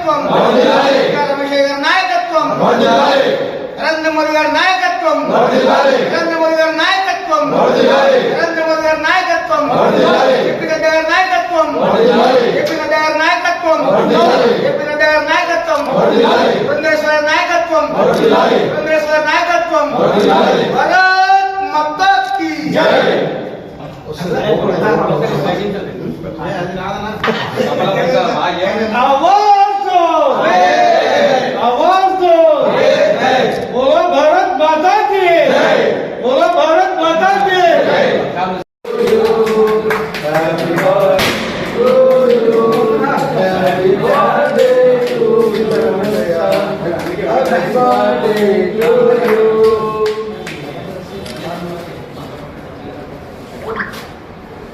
నాయకత్వం వర్ధిల్లాలి. రమేష్ గారి నాయకత్వం వర్ధిల్లాలి. నరేంద్ర మోదీ గారి నాయకత్వం వర్ధిల్లాలి. నరేంద్ర మోదీ గారి నాయకత్వం వర్ధిల్లాలి. నరేంద్ర మోదీ గారి నాయకత్వం వర్ధిల్లాలి. ఏపీ నడ్డా గారి నాయకత్వం వర్ధిల్లాలి. ఏపీ నడ్డా గారి నాయకత్వం వర్ధిల్లాలి. ఏపీ నడ్డా గారి నాయకత్వం వర్ధిల్లాలి. పురంధేశ్వర నాయకత్వం వర్ధిల్లాలి. పురంధేశ్వర నాయకత్వం వర్ధిల్లాలి. భారత్ మాతా కీ జై.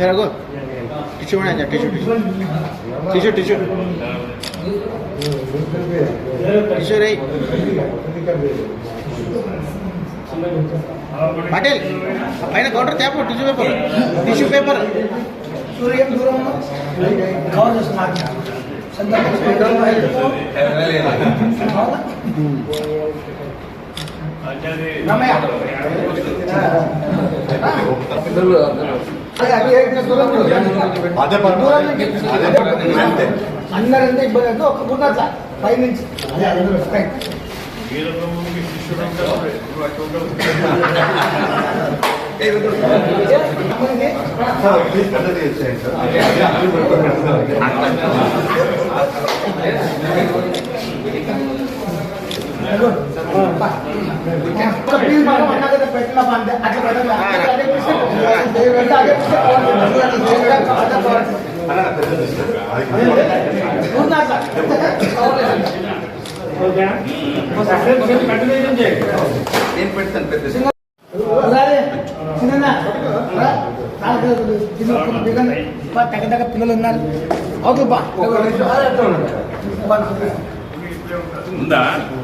여러분, 티셔츠 하냐, 티셔츠. 티셔츠, 티셔츠. దూరం కవర్ చేస్తున్నారు రమయ్య అదే అవి ఏం చేస్తున్నారో అదే పని. దూరం నుంచి. అదే పని. అంతే. అందరంతా ఇబ్బంది అయితే ఒక గుండట్ల పై నుంచి అదే అందరూ రైట్. అమ్మని సార్, ప్లీజ్ పెద్దది చేసేయండి సార్. అదే అన్ని పెట్టుకోండి. ప్లీజ్ మనం అన్నగత పెట్టిన పంట అట్లా నేను పెడతాను పెద్ద తగ్గ తగ్గ పిల్లలు ఉన్నారు ఓకే బా. ఉందా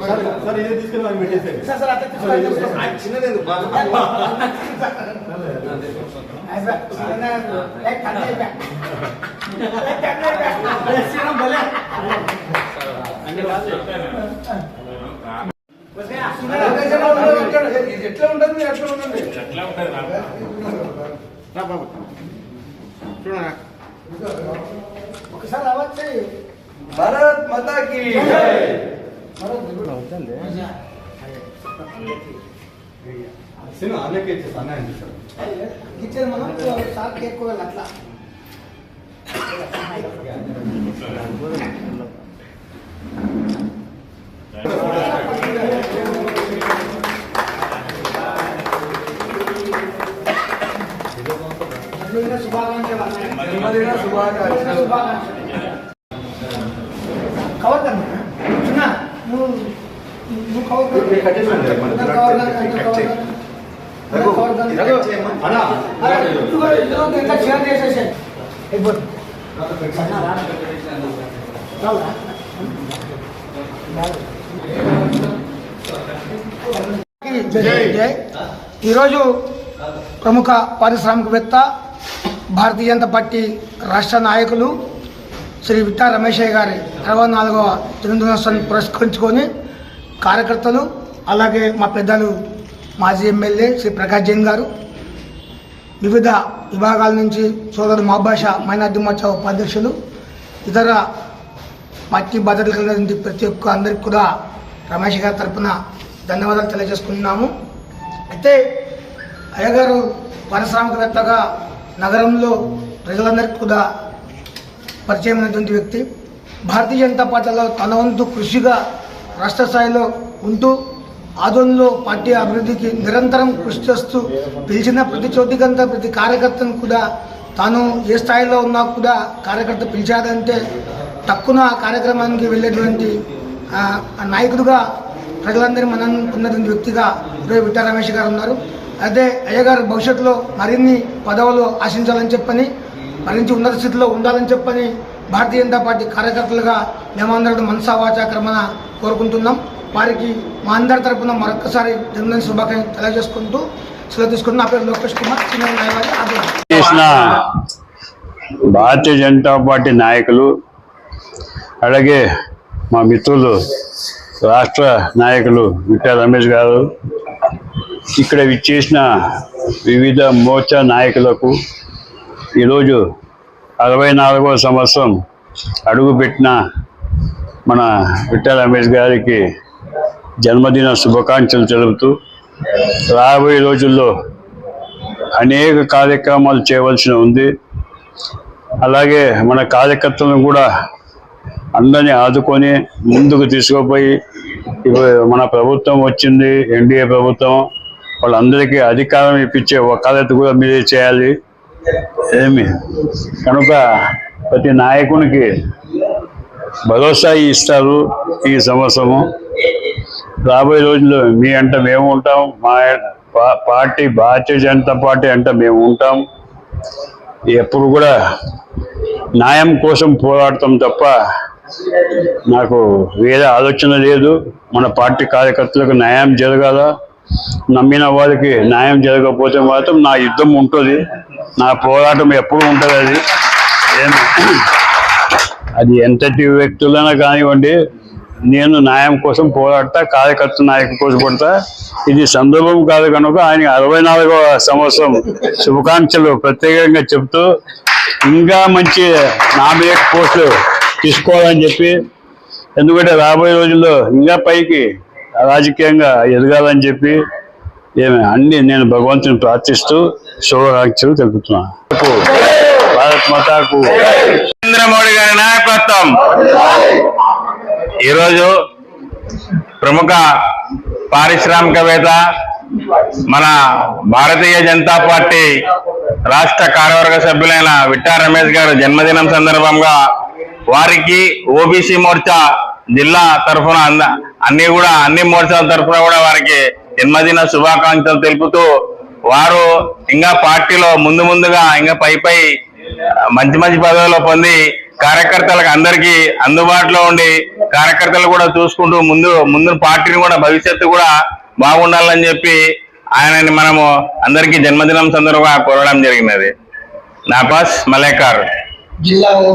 సార్, సార్, ఇదే తీసుకెళ్ళి మనం పెట్టేసేయండి. సార్, అట్లా. ఎట్లా ఉంటుంది మీరు ఎట్లా ఉండండి ఎట్లా ఉంటుంది ఒకసారి అవ్వచ్చు భారత్ మాతాకి సినిమా అన్నకి ఇచ్చేసి అన్న ఇచ్చేసాడు ఇచ్చేది మనం సార్కి ఎక్కువ వెళ్ళి అట్లా జన్మదిన శుభాకాంక్షలు అన్నయ్య. జన్మదిన శుభాకాంక్షలు. కవర్ చిన్న నువ్వు నువ్వు కవర్ షేర్ చేసేసాయి అయిపోతుంది ఈరోజు ప్రముఖ పారిశ్రామికవేత్త భారతీయ జనతా పార్టీ రాష్ట్ర నాయకులు శ్రీ విట్టా రమేశయ్య గారి అరవై నాలుగవ జన్మదినోత్సవాన్ని పురస్కరించుకొని కార్యకర్తలు అలాగే మా పెద్దలు మాజీ ఎమ్మెల్యే శ్రీ ప్రకాష్ జైన్ గారు వివిధ విభాగాల నుంచి సోదరుడు మాభాష మైనార్టీ మోర్చా ఉపాధ్యక్షులు ఇతర పార్టీ బాధ్యతలు కలిగిన ప్రతి ఒక్క అందరికి కూడా రమేష్ గారి తరపున ధన్యవాదాలు తెలియజేసుకుంటున్నాము. అయితే అయ్యగారు పారిశ్రామికవేత్తగా నగరంలో ప్రజలందరికీ కూడా పరిచయమైనటువంటి వ్యక్తి. భారతీయ జనతా పార్టీలో తన వంతు కృషిగా రాష్ట్ర స్థాయిలో ఉంటూ ఆదోళనలో పార్టీ అభివృద్ధికి నిరంతరం కృషి చేస్తూ పిలిచిన ప్రతి చోటికంతా ప్రతి కార్యకర్తను కూడా తాను ఏ స్థాయిలో ఉన్నా కూడా కార్యకర్త పిలిచాడంటే తక్కువ ఆ కార్యక్రమానికి వెళ్ళేటువంటి నాయకుడుగా ప్రజలందరి మనం ఉన్నటువంటి వ్యక్తిగా ఈరోజు విట్టా రమేష్ గారు ఉన్నారు. అదే అయ్యగారు భవిష్యత్తులో మరిన్ని పదవులు ఆశించాలని చెప్పని మరించి ఉన్నత స్థితిలో ఉండాలని చెప్పని భారతీయ జనతా పార్టీ కార్యకర్తలుగా మేమందరం మనసావాచా క్రమణ కోరుకుంటున్నాం. వారికి మా అందరి తరపున మరొకసారి జన్మదిన శుభాకాంక్షలు తెలియజేసుకుంటూ సెలవు తీసుకుంటున్న. నా పేరు లోకేష్ కుమార్. చేసిన భారతీయ జనతా పార్టీ నాయకులు అలాగే మా మిత్రులు రాష్ట్ర నాయకులు విట్టా రమేష్ గారు ఇక్కడ విచ్చేసిన వివిధ మోర్చా నాయకులకు ఈరోజు అరవై నాలుగవ సంవత్సరం అడుగుపెట్టిన మన విఠల రమేష్ గారికి జన్మదిన శుభాకాంక్షలు తెలుపుతూ రాబోయే రోజుల్లో అనేక కార్యక్రమాలు చేయవలసి ఉంది. అలాగే మన కార్యకర్తలను కూడా అందరినీ ఆదుకొని ముందుకు తీసుకుపోయి ఇప్పుడు మన ప్రభుత్వం వచ్చింది ఎన్డీఏ ప్రభుత్వం వాళ్ళందరికీ అధికారం ఇప్పించే వకాలత కూడా మీరే చేయాలి. ఏమి? కనుక ప్రతి నాయకునికి భరోసా ఇస్తారు ఈ సంవత్సరము. రాబోయే రోజుల్లో మీ అంట మేము ఉంటాం మా పార్టీ భారతీయ జనతా పార్టీ అంట మేము ఉంటాం. ఎప్పుడు కూడా న్యాయం కోసం పోరాడతాం తప్ప నాకు వేరే ఆలోచన లేదు. మన పార్టీ కార్యకర్తలకు న్యాయం జరగాల. నమ్మిన వారికి న్యాయం జరగకపోతే మాత్రం నా యుద్ధం ఉంటుంది. నా పోరాటం ఎప్పుడు ఉంటుంది అది? ఏం- అది ఎంతటి వ్యక్తులైనా కానివ్వండి నేను న్యాయం కోసం పోరాడతా కార్యకర్త నాయకు కోసం పడతా ఇది సందర్భం కాదు కనుక ఆయన అరవై నాలుగవ సంవత్సరం శుభాకాంక్షలు ప్రత్యేకంగా చెప్తూ ఇంకా మంచి నామినేట్ పోస్టులు తీసుకోవాలని చెప్పి ఎందుకంటే రాబోయే రోజుల్లో ఇంకా పైకి రాజకీయంగా ఎదగాలని చెప్పి ఏమి అన్ని నేను భగవంతుని ప్రార్థిస్తూ శుభాకాంక్షలు తెలుపుతున్నాను భారత్ మాతాకు నరేంద్ర మోడీ గారి నాయకత్వం. ఈరోజు ప్రముఖ పారిశ్రామికవేత్త మన భారతీయ జనతా పార్టీ రాష్ట్ర కార్యవర్గ సభ్యులైన విట్టా రమేష్ గారు జన్మదినం సందర్భంగా వారికి ఓబీసీ మోర్చా జిల్లా తరఫున అంద- అన్ని కూడా అన్ని మోర్చాల తరఫున కూడా వారికి జన్మదిన శుభాకాంక్షలు తెలుపుతూ వారు ఇంకా పార్టీలో ముందు ముందుగా ఇంకా పై పై మంచి మంచి పదవులు పొంది కార్యకర్తలకు అందరికీ అందుబాటులో ఉండి కార్యకర్తలు కూడా చూసుకుంటూ ముందు ముందు పార్టీని కూడా భవిష్యత్తు కూడా బాగుండాలని చెప్పి ఆయనని మనము అందరికీ జన్మదినం సందర్భంగా కోరడం జరిగినది. నా పాస్ మలేకార్ జిల్లా